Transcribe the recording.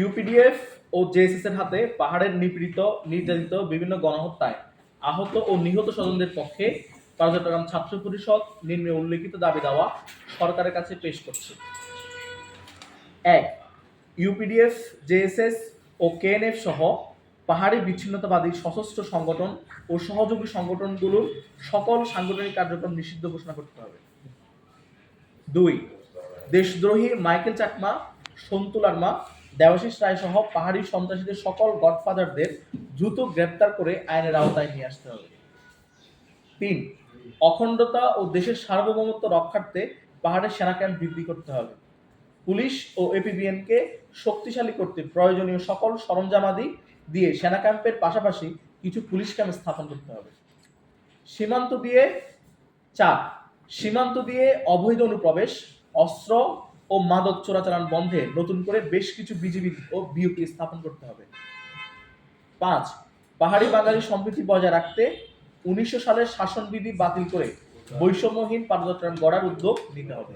UPDF ও JSS এর হাতে পাহাড়ের নিপীড়িত, নির্যাতিত বিভিন্ন গণহত্যায় আহত ও নিহত স্বজনদের পক্ষে চট্টগ্রাম ছাত্র পরিষদ নিম্নে উল্লেখিত দাবি দেওয়া সরকারের কাছে পেশ করছে। এক, ইউপিডিএফ, জেএসএস ও কেএনএফ সহ পাহাড়ি বিচ্ছিন্নতাবাদী সশস্ত্র সংগঠন ও সহযোগী সংগঠনগুলোর সকল সাংগঠনিক কার্যক্রম নিষিদ্ধ ঘোষণা করতে হবে। দুই, দেশদ্রোহী মাইকেল চাকমা, সন্তু লার্মা দেবাশিস রায় সহ পাহাড়ি সন্ত্রাসীদের সকল গডফাদারদের দ্রুত গ্রেপ্তার করে আইনের আওতায় নিয়ে আসতে হবে। তিন, অখণ্ডতা ও দেশের সার্বভৌমত্ব রক্ষার্থে পাহাড়ের সেনা ক্যাম্প বৃদ্ধি করতে হবে। পুলিশ ও এপিবিএনকে শক্তিশালী করতে প্রয়োজনীয় সকল সরঞ্জামাদি দিয়ে সেনা ক্যাম্পের পাশাপাশি কিছু পুলিশ ক্যাম্প স্থাপন করতে হবে। সীমান্ত দিয়ে চার, সীমান্ত দিয়ে অবৈধ অনুপ্রবেশ, অস্ত্র ও মাদক চোরাচালান বন্ধে নতুন করে বেশ কিছু বিজিবি ও বিউপি স্থাপন করতে হবে। পাঁচ, পাহাড়ি বাঙালি সম্প্রীতি বজায় রাখতে উনিশশো সালের শাসনবিধি বাতিল করে বৈষম্যহীন পাদযাত্রা গড়ার উদ্যোগ নিতে হবে।